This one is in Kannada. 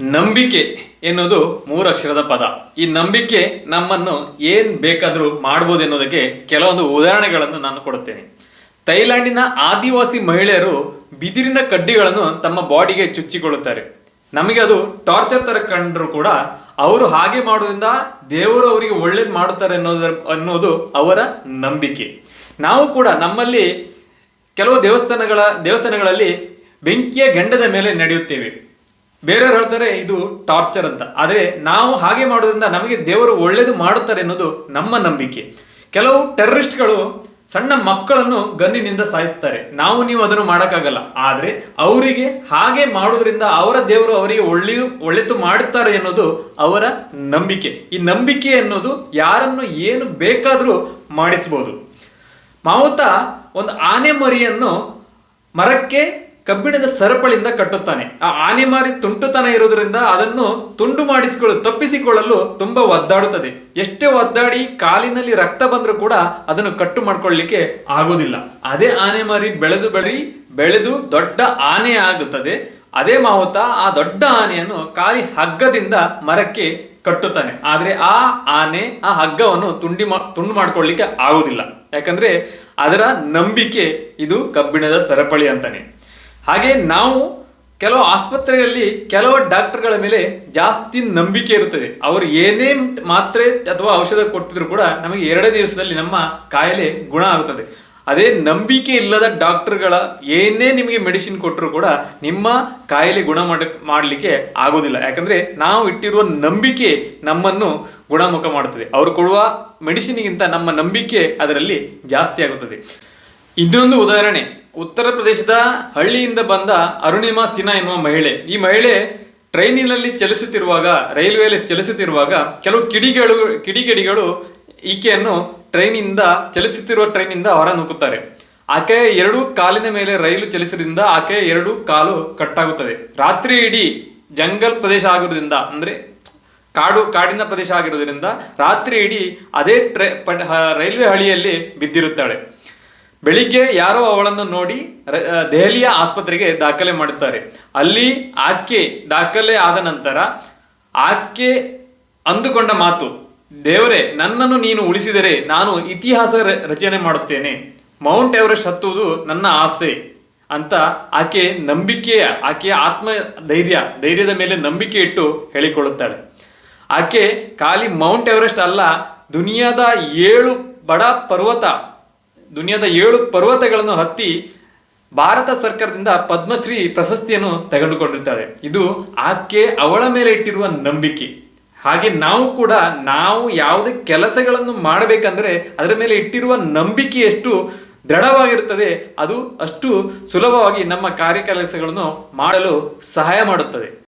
ನಂಬಿಕೆ ಎನ್ನುವುದು ಮೂರಕ್ಷರದ ಪದ. ಈ ನಂಬಿಕೆ ನಮ್ಮನ್ನು ಏನ್ ಬೇಕಾದರೂ ಮಾಡ್ಬೋದು ಎನ್ನುವುದಕ್ಕೆ ಕೆಲವೊಂದು ಉದಾಹರಣೆಗಳನ್ನು ನಾನು ಕೊಡುತ್ತೇನೆ. ಥೈಲ್ಯಾಂಡಿನ ಆದಿವಾಸಿ ಮಹಿಳೆಯರು ಬಿದಿರಿನ ಕಡ್ಡಿಗಳನ್ನು ತಮ್ಮ ಬಾಡಿಗೆ ಚುಚ್ಚಿಕೊಳ್ಳುತ್ತಾರೆ. ನಮಗೆ ಅದು ಟಾರ್ಚರ್ ತರ ಕಂಡರೂ ಕೂಡ ಅವರು ಹಾಗೆ ಮಾಡೋದ್ರಿಂದ ದೇವರು ಅವರಿಗೆ ಒಳ್ಳೇದು ಮಾಡುತ್ತಾರೆ ಅನ್ನೋದರ ಅನ್ನೋದು ಅವರ ನಂಬಿಕೆ. ನಾವು ಕೂಡ ನಮ್ಮಲ್ಲಿ ಕೆಲವು ದೇವಸ್ಥಾನಗಳ, ದೇವಸ್ಥಾನಗಳಲ್ಲಿ ಬೆಂಕಿಯ ಗಂಡದ ಮೇಲೆ ನಡೆಯುತ್ತೇವೆ. ಬೇರೆಯವರು ಹೇಳ್ತಾರೆ ಇದು ಟಾರ್ಚರ್ ಅಂತ. ಆದರೆ ನಾವು ಹಾಗೆ ಮಾಡೋದ್ರಿಂದ ನಮಗೆ ದೇವರು ಒಳ್ಳೇದು ಮಾಡುತ್ತಾರೆ ಅನ್ನೋದು ನಮ್ಮ ನಂಬಿಕೆ. ಕೆಲವು ಟೆರರಿಸ್ಟ್ಗಳು ಸಣ್ಣ ಮಕ್ಕಳನ್ನು ಗನ್ನಿನಿಂದ ಸಾಯಿಸ್ತಾರೆ. ನಾವು ನೀವು ಅದನ್ನು ಮಾಡೋಕ್ಕಾಗಲ್ಲ. ಆದರೆ ಅವರಿಗೆ ಹಾಗೆ ಮಾಡೋದ್ರಿಂದ ಅವರ ದೇವರು ಅವರಿಗೆ ಒಳ್ಳೆಯದು ಒಳ್ಳೆತು ಮಾಡುತ್ತಾರೆ ಅನ್ನೋದು ಅವರ ನಂಬಿಕೆ. ಈ ನಂಬಿಕೆ ಅನ್ನೋದು ಯಾರನ್ನು ಏನು ಬೇಕಾದರೂ ಮಾಡಿಸ್ಬೋದು. ಮಾವುತ ಒಂದು ಆನೆ ಮರಿಯನ್ನು ಮರಕ್ಕೆ ಕಬ್ಬಿಣದ ಸರಪಳಿಯಿಂದ ಕಟ್ಟುತ್ತಾನೆ. ಆ ಆನೆ ಮಾರಿ ತುಂಟುತನ ಇರುವುದರಿಂದ ಅದನ್ನು ತುಂಡು ಮಾಡಿಸಿಕೊಳ್ಳಲು ತಪ್ಪಿಸಿಕೊಳ್ಳಲು ತುಂಬಾ ಒದ್ದಾಡುತ್ತದೆ. ಎಷ್ಟೇ ಒದ್ದಾಡಿ ಕಾಲಿನಲ್ಲಿ ರಕ್ತ ಬಂದರೂ ಕೂಡ ಅದನ್ನು ಕಟ್ಟು ಮಾಡ್ಕೊಳ್ಳಿಕ್ಕೆ ಆಗೋದಿಲ್ಲ ಅದೇ ಆನೆ ಮರಿ ಬೆಳೆದು ಬೆಳಿ, ಬೆಳೆದು ದೊಡ್ಡ ಆನೆ ಆಗುತ್ತದೆ. ಅದೇ ಮಾವುತ ಆ ದೊಡ್ಡ ಆನೆಯನ್ನು ಕಾಲಿ ಹಗ್ಗದಿಂದ ಮರಕ್ಕೆ ಕಟ್ಟುತ್ತಾನೆ. ಆದರೆ ಆ ಆನೆ ಆ ಹಗ್ಗವನ್ನು ತುಂಡಿ ಮಾ, ತುಂಡು ಮಾಡ್ಕೊಳ್ಳಿಕ್ಕೆ ಆಗೋದಿಲ್ಲ ಯಾಕಂದ್ರೆ ಅದರ ನಂಬಿಕೆ ಇದು ಕಬ್ಬಿಣದ ಸರಪಳಿ ಅಂತಾನೆ. ಹಾಗೆ ನಾವು ಕೆಲವು ಆಸ್ಪತ್ರೆಯಲ್ಲಿ ಕೆಲವು ಡಾಕ್ಟರ್ಗಳ ಮೇಲೆ ಜಾಸ್ತಿ ನಂಬಿಕೆ ಇರುತ್ತದೆ ಅವರು ಏನೇ ಮಾತ್ರೆ ಅಥವಾ ಔಷಧ ಕೊಟ್ಟಿದ್ರು ಕೂಡ ನಮಗೆ ಎರಡೇ ದಿವಸದಲ್ಲಿ ನಮ್ಮ ಕಾಯಿಲೆ ಗುಣ ಆಗುತ್ತದೆ ಅದೇ ನಂಬಿಕೆ ಇಲ್ಲದ ಡಾಕ್ಟರ್ಗಳ ಏನೇ ನಿಮಗೆ ಮೆಡಿಸಿನ್ ಕೊಟ್ಟರು ಕೂಡ ನಿಮ್ಮ ಕಾಯಿಲೆ ಗುಣ ಮಾಡ, ಮಾಡಲಿಕ್ಕೆ ಆಗೋದಿಲ್ಲ. ಯಾಕಂದರೆ ನಾವು ಇಟ್ಟಿರುವ ನಂಬಿಕೆ ನಮ್ಮನ್ನು ಗುಣಮುಖ ಮಾಡುತ್ತದೆ ಅವರು ಕೊಡುವ ಮೆಡಿಸಿನ್ಗಿಂತ ನಮ್ಮ ನಂಬಿಕೆ ಅದರಲ್ಲಿ ಜಾಸ್ತಿ ಆಗುತ್ತದೆ. ಇನ್ನೊಂದು ಉದಾಹರಣೆ. ಉತ್ತರ ಪ್ರದೇಶದ ಹಳ್ಳಿಯಿಂದ ಬಂದ ಅರುಣಿಮಾ ಸಿನ್ಹಾ ಎನ್ನುವ ಮಹಿಳೆ. ಈ ಮಹಿಳೆ ಟ್ರೈನಿನಲ್ಲಿ ಚಲಿಸುತ್ತಿರುವಾಗ, ರೈಲ್ವೆಯಲ್ಲಿ ಚಲಿಸುತ್ತಿರುವಾಗ ಕೆಲವು ಕಿಡಿಗಳು, ಕಿಡಿಗೇಡಿಗಳು ಈಕೆಯನ್ನು ಟ್ರೈನಿಂದ, ಚಲಿಸುತ್ತಿರುವ ಟ್ರೈನಿಂದ ಹೊರ ನೂಕುತ್ತಾರೆ ಆಕೆಯ ಎರಡು ಕಾಲಿನ ಮೇಲೆ ರೈಲು ಚಲಿಸಿದ್ರಿಂದ ಆಕೆಯ ಎರಡು ಕಾಲು ಕಟ್ಟಾಗುತ್ತದೆ. ರಾತ್ರಿ ಇಡೀ ಜಂಗಲ್ ಪ್ರದೇಶ ಆಗಿರೋದ್ರಿಂದ ಅಂದ್ರೆ ಕಾಡು, ಕಾಡಿನ ಪ್ರದೇಶ ಆಗಿರೋದ್ರಿಂದ ರಾತ್ರಿ ಇಡೀ ಅದೇ ಟ್ರೈ ರೈಲ್ವೆ ಹಳಿಯಲ್ಲಿ ಬಿದ್ದಿರುತ್ತಾಳೆ. ಬೆಳಿಗ್ಗೆ ಯಾರೋ ಅವಳನ್ನು ನೋಡಿ ದೆಹಲಿಯ ಆಸ್ಪತ್ರೆಗೆ ದಾಖಲೆ ಮಾಡುತ್ತಾರೆ. ಅಲ್ಲಿ ಆಕೆ ದಾಖಲೆ ಆದ ನಂತರ ಆಕೆ ಅಂದುಕೊಂಡ ಮಾತು, ದೇವರೇ, ನನ್ನನ್ನು ನೀನು ಉಳಿಸಿದರೆ ನಾನು ಇತಿಹಾಸ ರಚನೆ ಮಾಡುತ್ತೇನೆ. ಮೌಂಟ್ ಎವರೆಸ್ಟ್ ಹತ್ತುವುದು ನನ್ನ ಆಸೆ ಅಂತ ಆಕೆ ನಂಬಿಕೆಯ, ಆಕೆಯ ಆತ್ಮ ಧೈರ್ಯ ಧೈರ್ಯದ ಮೇಲೆ ನಂಬಿಕೆ ಇಟ್ಟು ಹೇಳಿಕೊಳ್ಳುತ್ತಾಳೆ. ಆಕೆ ಖಾಲಿ ಮೌಂಟ್ ಎವರೆಸ್ಟ್ ಅಲ್ಲ, ದುನಿಯಾದ ಏಳು ಬಡ ಪರ್ವತ ದುನಿಯಾದ ಏಳು ಪರ್ವತಗಳನ್ನು ಹತ್ತಿ ಭಾರತ ಸರ್ಕಾರದಿಂದ ಪದ್ಮಶ್ರೀ ಪ್ರಶಸ್ತಿಯನ್ನು ತೆಗೆದುಕೊಂಡಿರ್ತಾಳೆ ಇದು ಆಕೆ ಅವಳ ಮೇಲೆ ಇಟ್ಟಿರುವ ನಂಬಿಕೆ. ಹಾಗೆ ನಾವು ಕೂಡ ನಾವು ಯಾವುದೇ ಕೆಲಸಗಳನ್ನು ಮಾಡಬೇಕಂದ್ರೆ ಅದರ ಮೇಲೆ ಇಟ್ಟಿರುವ ನಂಬಿಕೆ ಎಷ್ಟು ದೃಢವಾಗಿರುತ್ತದೆ. ಅದು ಅಷ್ಟು ಸುಲಭವಾಗಿ ನಮ್ಮ ಕಾರ್ಯಕೆಲಸಗಳನ್ನು ಮಾಡಲು ಸಹಾಯ ಮಾಡುತ್ತದೆ.